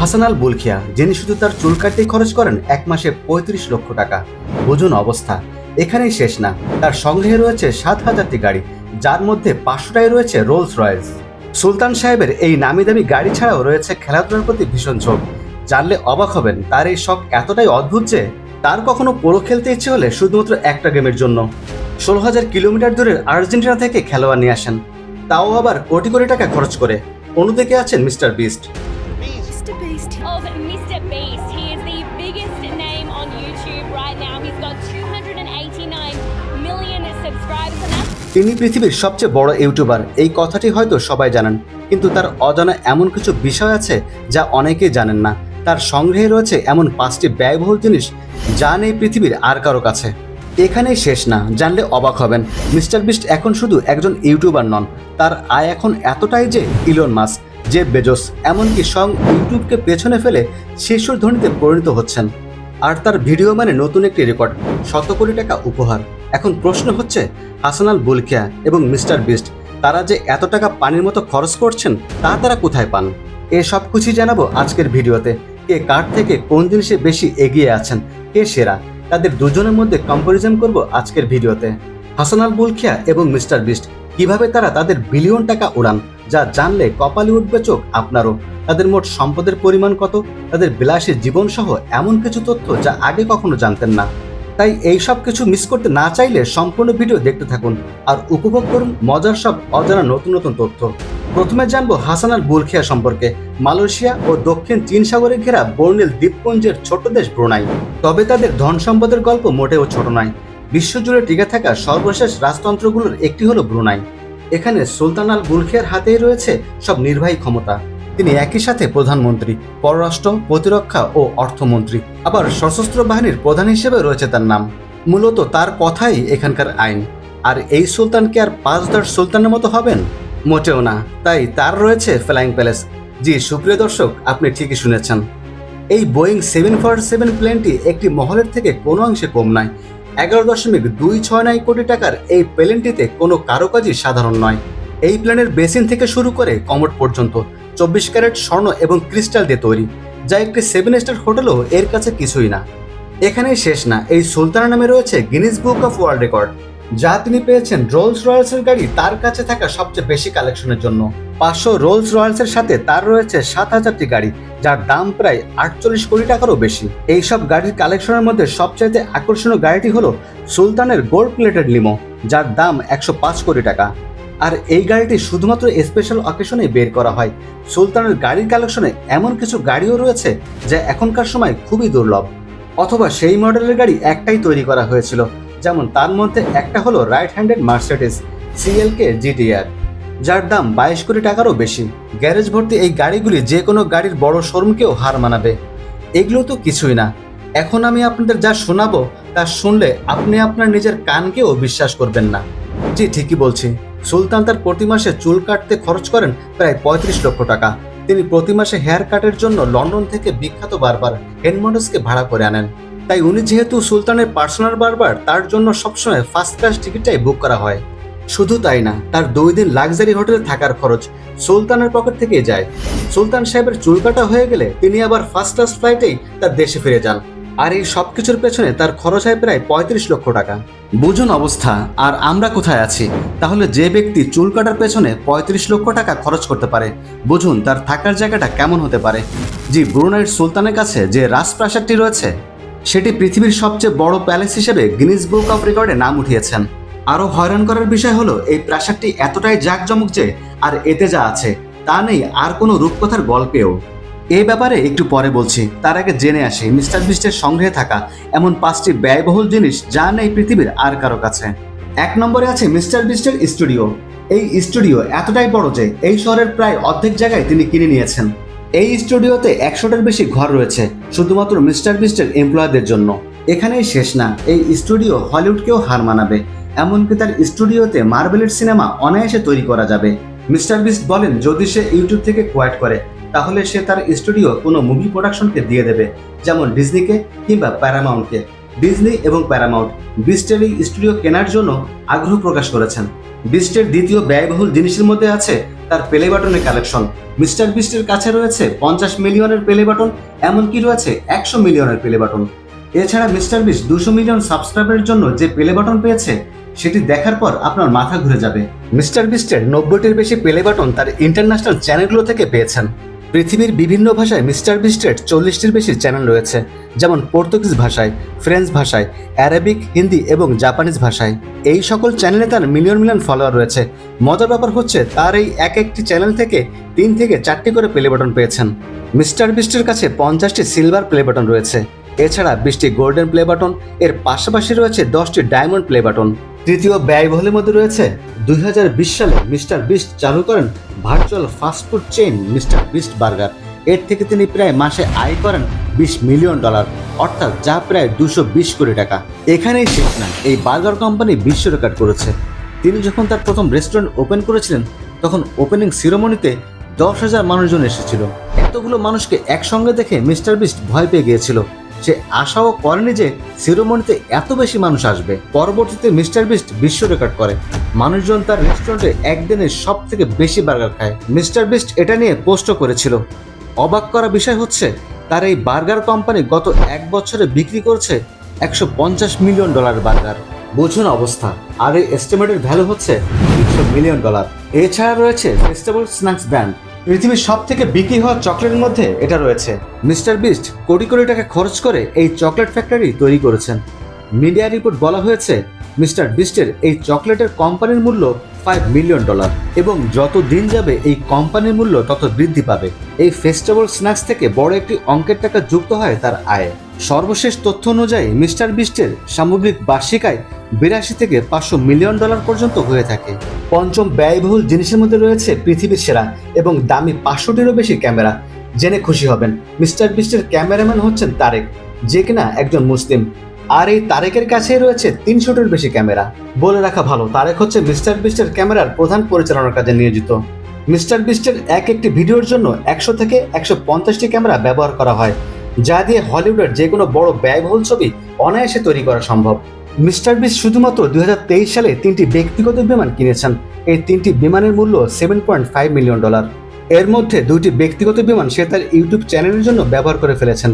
হাসান আল বুলখিয়া, যিনি শুধু তার চুল কাটতেই খরচ করেন এক মাসে পঁয়ত্রিশ লক্ষ টাকা। বুঝুন অবস্থা। এখানেই শেষ না। তার সংগ্রহে রয়েছে সাত হাজারটি গাড়ি, যার মধ্যে পাঁচশোটাই রয়েছে রোলস রয়েস সুলতান সাহেবের এই নামি দামি গাড়ি ছাড়াও রয়েছে খেলাধুলার প্রতি ভীষণ ঝোঁক। জানলে অবাক হবেন, তার এই শখ এতটাই অদ্ভুত যে তার কখনো পোলো খেলতে ইচ্ছে হলে শুধুমাত্র একটা গেমের জন্য। ষোলো হাজার কিলোমিটার দূরের আর্জেন্টিনা থেকে খেলোয়াড় নিয়ে আসেন। তাও আবার কোটি কোটি টাকা খরচ করে। অন্যদিকে আছেন মিস্টার বিস্ট। তিনি পৃথিবীর সবচেয়ে বড় ইউটিউবার। এই কথাটি হয়তো সবাই জানেন, কিন্তু তার অজানা এমন কিছু বিষয় আছে যা অনেকেই জানেন না। তার সংগ্রহে রয়েছে এমন পাঁচটি ব্যয়বহুল জিনিস যা নেই পৃথিবীর আর কারও কাছে। এখানেই শেষ না, জানলে অবাক হবেন। মিস্টার বিস্ট এখন শুধু একজন ইউটিউবার নন, তার আয় এখন এতটাই যে ইলন মাস যে বেজোস, এমনকি সং ইউটিউবকে পেছনে ফেলে শীর্ষ ধ্বনিতে পরিণত হচ্ছেন। আর তার ভিডিও মানে নতুন একটি রেকর্ড, শত কোটি টাকা উপহার। এখন প্রশ্ন হচ্ছে, হাসানাল বুলকিয়া এবং মিস্টার বিস্ট তারা যে এত টাকা পানির মতো খরচ করছেন, তা তারা কোথায় পান? এ সব কিছুই জানাব আজকের ভিডিওতে। কে কার থেকে কোন জিনিসে বেশি এগিয়ে আছেন, কে সেরা, তাদের দুজনের মধ্যে কম্পারিজন করব আজকের ভিডিওতে। হাসান আল বুলখিয়া এবং মিস্টার বিস্ট কীভাবে তারা তাদের বিলিয়ন টাকা উড়ান, যা জানলে কপালে উঠবে চোখ আপনারও। তাদের মোট সম্পদের পরিমাণ কত? তাদের বিলাসী জীবন সহ এমন কিছু তথ্য যা আগে কখনো জানতেন না। তাই এই সব কিছু মিস করতে না চাইলে সম্পূর্ণ ভিডিও দেখতে থাকুন আর উপভোগ করুন মজার সব অজানা নতুন নতুন তথ্য। প্রথমে জানব হাসান আল বুলখিয়া সম্পর্কে। মালয়েশিয়া ও দক্ষিণ চীন সাগরে ঘেরা বর্ণিল দ্বীপপুঞ্জের ছোট দেশ ব্রুনাই। তবে তাদের ধন সম্পদের গল্প মোটেও ছোট নয়। বিশ্বজুড়ে টিকে থাকা সর্বশেষ রাজতন্ত্রগুলোর একটি হলো ব্রুনাই। এখানে সুলতান আল বুলখিয়ার হাতেই রয়েছে সব নির্বাহী ক্ষমতা। তিনি একই সাথে প্রধানমন্ত্রী, পররাষ্ট্র, প্রতিরক্ষা ও অর্থমন্ত্রী, আবার সশস্ত্র বাহিনীর প্রধান হিসেবে রয়েছে তার নাম। মূলত তার কথাই এখানকার আইন। আর এই সুলতান কি আর পাঁচ দশ সুলতানের মতো হবেন? মোটেও না। তাই তার রয়েছে ফ্লাইং প্যালেস। জি, সুপ্রিয় দর্শক, আপনি ঠিকই শুনেছেন। এই বোয়িং সেভেন ফোর সেভেন প্লেনটি একটি মহলের থেকে কোনো অংশে কম নয়। এগারো দশমিক দুই ছয় নয় কোটি টাকার এই প্লেনটিতে কোনো কারুকাজই সাধারণ নয়। এই প্লেনের বেসিন থেকে শুরু করে কমোড পর্যন্ত। চব্বিশ ক্যারেট স্বর্ণ এবং ক্রিস্টাল দিয়ে তৈরি, যা একটি সেভেন স্টার হোটেলও এর কাছে কিছুই না। এখানেই শেষ না, এই সুলতানের নামে রয়েছে Guinness book of world record যা তিনি পেয়েছেন রোলস রয়্যালসের গাড়ি তার কাছে থাকা সবচেয়ে বেশি কালেকশনের জন্য। পাঁচশো রোলস রয়্যালসের সাথে তার রয়েছে সাত হাজারটি গাড়ি, যার দাম প্রায় আটচল্লিশ কোটি টাকারও বেশি। এই সব গাড়ির কালেকশনের মধ্যে সবচাইতে আকর্ষণীয় গাড়িটি হলো সুলতানের গোল্ড প্লেটেড লিমো যার দাম একশো পাঁচ কোটি টাকা। আর এই গাড়িটি শুধুমাত্র স্পেশাল অকেশনে বের করা হয়। সুলতানের গাড়ির কালেকশনে এমন কিছু গাড়িও রয়েছে যা এখনকার সময় খুবই দুর্লভ। অথবা সেই মডেলের গাড়ি একটাই তৈরি করা হয়েছিল, যেমন তার মধ্যে একটা হলো right handed Mercedes CLK GTR যার দাম বাইশ কোটি টাকারও বেশি। গ্যারেজ ভর্তি এই গাড়িগুলি যে কোনো গাড়ির বড় শোরুমকেও হার মানাবে। এগুলো তো কিছুই না। এখন আমি আপনাদের যা শোনাবো, তা শুনলে আপনি আপনার নিজের কানকেও বিশ্বাস করবেন না। জি, ঠিকই বলছি। সুলতান তার প্রতি মাসে চুল কাটতে খরচ করেন প্রায় পঁয়ত্রিশ লক্ষ টাকা। তিনি প্রতি মাসে হেয়ার কাটের জন্য লন্ডন থেকে বিখ্যাত বারবার হেনমন্ডসকে ভাড়া করে আনেন। তাই উনি যেহেতু সুলতানের পার্সোনাল বারবার, তার জন্য সবসময় ফার্স্ট ক্লাস টিকিটটাই বুক করা হয়। শুধু তাই না, তার দুই দিন লাক্সারি হোটেলে থাকার খরচ সুলতানের পকেট থেকেই যায়। সুলতান সাহেবের চুল কাটা হয়ে গেলে তিনি আবার ফার্স্ট ক্লাস ফ্লাইটেই তার দেশে ফিরে যান। আর এই সব কিছুর পেছনে তার খরচ হয় প্রায় পঁয়ত্রিশ লক্ষ টাকা। বুঝুন অবস্থা, আর আমরা কোথায় আছি? তাহলে যে ব্যক্তি চুল কাটার পেছনে পঁয়ত্রিশ লক্ষ টাকা খরচ করতে পারে, বুঝুন তার থাকার জায়গাটা কেমন হতে পারে। জি ব্রুনাইয়ের সুলতানের কাছে যে রাজপ্রাসাদটি রয়েছে, সেটি পৃথিবীর সবচেয়ে বড় প্যালেস হিসেবে গিনিস বুক অফ রেকর্ডে নাম উঠিয়েছেন। আরও হয়রান করার বিষয় হলো, এই প্রাসাদটি এতটাই জাঁকজমক যে, আর এতে যা আছে, তা নেই আর কোনো রূপকথার গল্পেও। এ ব্যাপারে একটু পরে বলছি। তার আগে জেনে আসি, মিস্টার বিস্টের সংগ্রহে থাকা এমন পাঁচটি ব্যয়বহুল জিনিস যা নেই পৃথিবীর আর কারও কাছে। এক নম্বরে আছে মিস্টার বিস্টের স্টুডিও। এই স্টুডিও এতটাই বড় যে এই শহরের প্রায় অর্ধেক জায়গায় তিনি কিনে নিয়েছেন। এই স্টুডিওতে একশোটার বেশি ঘর রয়েছে, শুধুমাত্র মিস্টার বিস্টের এমপ্লয়ীদের জন্য। এখানেই শেষ না, এই স্টুডিও হলিউডকেও হার মানাবে। এমনকি তার স্টুডিওতে মার্বেলের সিনেমা অনায়াসে তৈরি করা যাবে। মিস্টার বিস্ট বলেন, যদি সে ইউটিউব থেকে কোয়াইট করে তাহলে সে তার স্টুডিও কোনো মুভি প্রোডাকশনকে দিয়ে দেবে, যেমন ডিজনিকে কিংবা প্যারামাউন্টকে ডিজনি এবং প্যারামাউন্ট বিস্টের এই স্টুডিও কেনার জন্য আগ্রহ প্রকাশ করেছেন। বিস্টের দ্বিতীয় ব্যয়বহুল জিনিসের মধ্যে আছে তার প্লে বাটনের কালেকশন মিস্টার বিস্টের কাছে রয়েছে পঞ্চাশ মিলিয়নের প্লে বাটন এমনকি রয়েছে একশো মিলিয়নের প্লে বাটন এছাড়া মিস্টার বিস্ট দুশো মিলিয়ন সাবস্ক্রাইবারের জন্য যে প্লে বাটন পেয়েছে, সেটি দেখার পর আপনার মাথা ঘুরে যাবে। মিস্টার বিস্টের নব্বইটির বেশি প্লে বাটন তার ইন্টারন্যাশনাল চ্যানেলগুলো থেকে পেয়েছেন। পৃথিবীর বিভিন্ন ভাষায় মিস্টার বিস্টের চল্লিশটির বেশি চ্যানেল রয়েছে, যেমন পর্তুগিজ ভাষায়, ফ্রেঞ্চ ভাষায়, অ্যারাবিক, হিন্দি এবং জাপানিজ ভাষায়। এই সকল চ্যানেলে তার মিলিয়ন মিলিয়ন ফলোয়ার রয়েছে। মজার ব্যাপার হচ্ছে, তার এই এক একটি চ্যানেল থেকে তিন থেকে চারটি করে প্লে বাটন পেয়েছেন। মিস্টার বিস্টের কাছে পঞ্চাশটি সিলভার প্লে বাটন রয়েছে। এছাড়া বিশটি গোল্ডেন প্লে বাটন, এর পাশাপাশি রয়েছে দশটি ডায়মন্ড প্লে বাটন। তৃতীয় ব্যয়বহুলের মধ্যে রয়েছে দুই হাজার বিশ সালে মিস্টার বিস্ট চালু করেন virtual fast food chain Mister Beast burger. এর থেকে তিনি প্রায় মাসে আয় করেন বিশ মিলিয়ন ডলার, অর্থাৎ যা প্রায় দুশো বিশ কোটি টাকা। এখানেই শেষ না এই বার্গার কোম্পানি বিশ্ব রেকর্ড করেছে। তিনি যখন তার প্রথম রেস্টুরেন্ট ওপেন করেছিলেন, তখন ওপেনিং সিরোমনিতে দশ হাজার মানুষজন এসেছিল। এতগুলো মানুষকে একসঙ্গে দেখে মিস্টার বিস্ট ভয় পেয়ে গিয়েছিল। সে আশাও করেনি যে সিরোমনিতে এত বেশি মানুষ আসবে। পরবর্তীতে মিস্টার বিস্ট বিশ্ব রেকর্ড করে। মানুষজন তার রেস্টুরেন্টে একদিনে সব থেকে বেশি বার্গার খায়। মিস্টার বিস্ট এটা নিয়ে পোস্টও করেছিল। অবাক করা বিষয় হচ্ছে, তার এই বার্গার কোম্পানি গত এক বছরে বিক্রি করছে একশো পঞ্চাশ মিলিয়ন ডলার বার্গার। বুঝুন অবস্থা। আর এই এস্টিমেটেড ভ্যালু হচ্ছে তিনশো মিলিয়ন ডলার। এছাড়া রয়েছে ফেস্টিভ্যাল স্ন্যাক্স ব্র্যান্ড পৃথিবীর সব থেকে বিক্রি হওয়া চকলেটের মধ্যে এটা রয়েছে। মিস্টার বিস্ট কোটি কোটি টাকা খরচ করে এই চকলেট ফ্যাক্টরি তৈরি করেছেন। মিডিয়া রিপোর্ট বলা হয়েছে, মিস্টার বিস্টের এই চকলেটের কোম্পানির মূল্য ফাইভ মিলিয়ন ডলার এবং যত দিন যাবে এই কোম্পানির মূল্য তত বৃদ্ধি পাবে। এই ফেস্টিভ্যাল স্ন্যাক্স থেকে বড় একটি অঙ্কের টাকা যুক্ত হয় তার আয়ে। সর্বশেষ তথ্য অনুযায়ী মিস্টার বিস্টের সামগ্রিক বার্ষিক আয় বিরাশি থেকে পাঁচশো মিলিয়ন ডলার পর্যন্ত হয়ে থাকে। পঞ্চম ব্যয়বহুল জিনিসের মধ্যে রয়েছে পৃথিবীর সেরা এবং দামি পাঁচশোটিরও বেশি ক্যামেরা। জেনে খুশি হবেন, মিস্টার বিস্টের ক্যামেরাম্যান হচ্ছেন তারেক, যে কিনা একজন মুসলিম। আর এই তারেকের কাছেই রয়েছে তিনশোটির বেশি ক্যামেরা। বলে রাখা ভালো, তারেক হচ্ছে মিস্টার বিস্টের ক্যামেরার প্রধান পরিচালনার কাজে নিয়োজিত। মিস্টার বিস্টের এক একটি ভিডিওর জন্য একশো থেকে একশো পঞ্চাশটি ক্যামেরা ব্যবহার করা হয়। যা দিয়ে হলিউডের যে কোনো বড় ব্যয়বহুল ছবি অনায়াসে তৈরি করা সম্ভব। মিস্টার বিস্ট শুধুমাত্র দু হাজার তেইশ সালে তিনটি ব্যক্তিগত বিমান কিনেছেন। এই তিনটি বিমানের মূল্য seven point five million dollar এর মধ্যে দুইটি ব্যক্তিগত বিমান সে তার ইউটিউব চ্যানেলের জন্য ব্যবহার করে ফেলেছেন।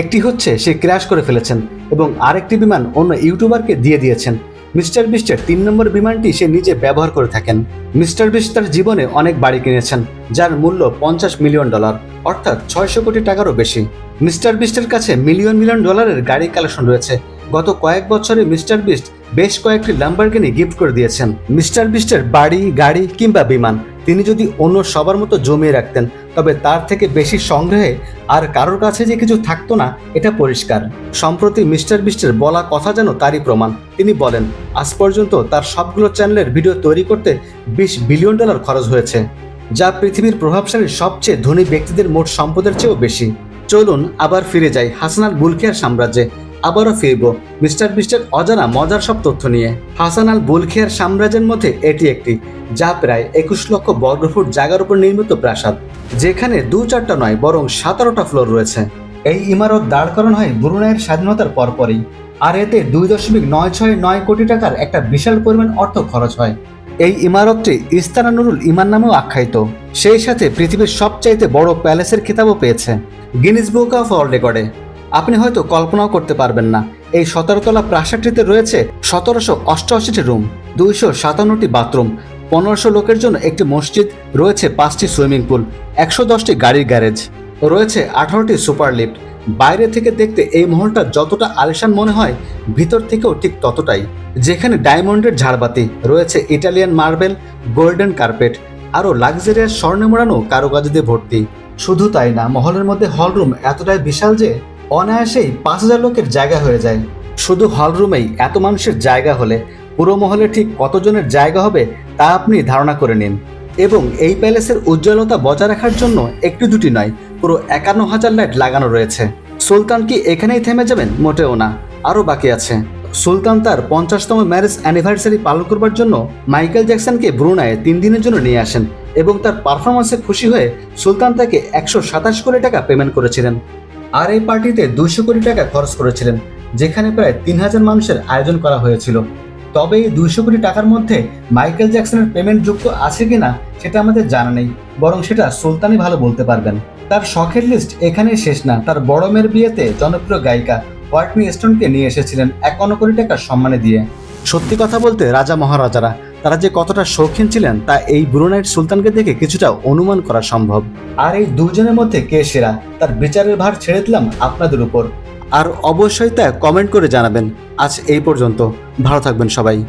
একটি হচ্ছে সে ক্র্যাশ করে ফেলেছেন এবং আরেকটি বিমান অন্য ইউটিউবারকে দিয়ে দিয়েছেন। মিস্টার বিস্টের তিন নম্বর বিমানটি সে নিজে ব্যবহার করে থাকেন। মিস্টার বিস্ট তার জীবনে অনেক বাড়ি কিনেছেন, যার মূল্য পঞ্চাশ মিলিয়ন ডলার, অর্থাৎ ছয়শো কোটি টাকারও বেশি। মিস্টার বিস্টের কাছে মিলিয়ন মিলিয়ন ডলারের গাড়ি কালেকশন রয়েছে। গত কয়েক বছরে মিস্টার বিস্ট বেশ কয়েকটি লাম্বারগিনি গিফট করে দিয়েছেন। মিস্টার বিস্টের বাড়ি, গাড়ি কিংবা বিমান। তিনি যদি অন্য সবার মতো জমিয়ে রাখতেন, তবে তার থেকে বেশি সংগ্রহে আর কারোর কাছে যে কিছু থাকতো না, এটা পরিষ্কার। সম্প্রতি মিস্টার বিস্টের বলা কথা যেন তারই প্রমাণ। তিনি বলেন, আজ পর্যন্ত তার সবগুলো চ্যানেলের ভিডিও তৈরি করতে বিশ বিলিয়ন ডলার খরচ হয়েছে, যা পৃথিবীর প্রভাবশালী সবচেয়ে ধনী ব্যক্তিদের মোট সম্পদের চেয়েও বেশি। চলুন আবার ফিরে যাই হাসানাল বুলখিয়ার সাম্রাজ্যে। আবারও ফিরব। মিস্টার বিস্টের অজানা মজার সব তথ্য নিয়ে। হাসান আল বুলখিয়ার সাম্রাজ্যের মধ্যে এটি একটি, যা প্রায় একুশ লক্ষ বর্গফুট জায়গার উপর নির্মিত প্রাসাদ, যেখানে দু চারটা নয়, বরং সতেরোটা ফ্লোর রয়েছে। এই ইমারত দাঁড় করানো হয় ব্রুনাইয়ের স্বাধীনতার পরপরই, আর এতে দুই দশমিক নয় ছয় নয় কোটি টাকার একটা বিশাল পরিমাণ অর্থ খরচ হয়। এই ইমারতটি ইস্তানা নুরুল ইমান নামেও আখ্যায়িত। সেই সাথে পৃথিবীর সবচাইতে বড় প্যালেসের খেতাবও পেয়েছে। গিনিস বুক অফ ওয়ার্ল্ড রেকর্ডে। আপনি হয়তো কল্পনাও করতে পারবেন না। এই সতেরোতলা প্রাসাদটিতে রয়েছে সতেরোশো অষ্টআশিটি রুম, দুইশো সাতান্নটি বাথরুম, পনেরোশো লোকের জন্য একটি মসজিদ, রয়েছে পাঁচটি সুইমিং পুল, একশো দশটি গাড়ির গ্যারেজ, রয়েছে আঠারোটি সুপার লিফট। বাইরে থেকে দেখতে এই মহলটা যতটা আলিশান মনে হয়, ভিতর থেকেও ঠিক ততটাই। যেখানে ডায়মন্ডের ঝাড়বাতি, রয়েছে ইটালিয়ান মার্বেল, গোল্ডেন কার্পেট, আরও লাক্সারিয়াস স্বর্ণে মোড়ানো কারুকাজ দিয়ে ভর্তি। শুধু তাই না, মহলের মধ্যে হলরুম এতটাই বিশাল যে অনায়াসেই পাঁচ হাজার লোকের জায়গা হয়ে যায়। শুধু হলরুমেই এত মানুষের জায়গা হলে পুরো মহলে ঠিক কতজনের জায়গা হবে তা আপনি ধারণা করে নিন। এবং এই প্যালেসের উজ্জ্বলতা বজায় রাখার জন্য একটু দুটি নয়, পুরো একান্ন হাজার লাইট লাগানো রয়েছে। সুলতান কি এখানেই থেমে যাবেন? মোটেও না। আরও বাকি আছে। সুলতান তার পঞ্চাশতম ম্যারেজ অ্যানিভার্সারি পালন করবার জন্য মাইকেল জ্যাকসনকে ব্রুনায় তিন দিনের জন্য নিয়ে আসেন এবং তার পারফরমেন্সে খুশি হয়ে সুলতান তাকে একশো সাতাশ কোটি টাকা পেমেন্ট করেছিলেন। আর এই পার্টিতে দুইশো কোটি টাকা খরচ করেছিলেন, যেখানে প্রায় তিন হাজার মানুষের আয়োজন করা হয়েছিল। তবে এই দুইশো কোটি টাকার মধ্যে মাইকেল জ্যাকসনের পেমেন্ট যুক্ত আছে কিনা সেটা আমাদের জানা নেই, বরং সেটা সুলতানই ভালো বলতে পারবেন। তার শখের লিস্ট এখানেই শেষ না, তার বড় মেয়ের বিয়েতে জনপ্রিয় গায়িকা হোয়াটনি স্টোনকে নিয়ে এসেছিলেন একান্ন কোটি টাকার সম্মানে দিয়ে। সত্যি কথা বলতে রাজা মহারাজারা তারা যে কতটা শৌখিন ছিলেন, তা এই ব্রুনাইট সুলতানকে দেখে কিছুটা অনুমান করা সম্ভব। আর এই দুজনের মধ্যে কে সেরা, তার বিচারের ভার ছেড়ে দিলাম আপনাদের উপর। আর অবশ্যই তা কমেন্ট করে জানাবেন। আজ এই পর্যন্ত। ভালো থাকবেন সবাই।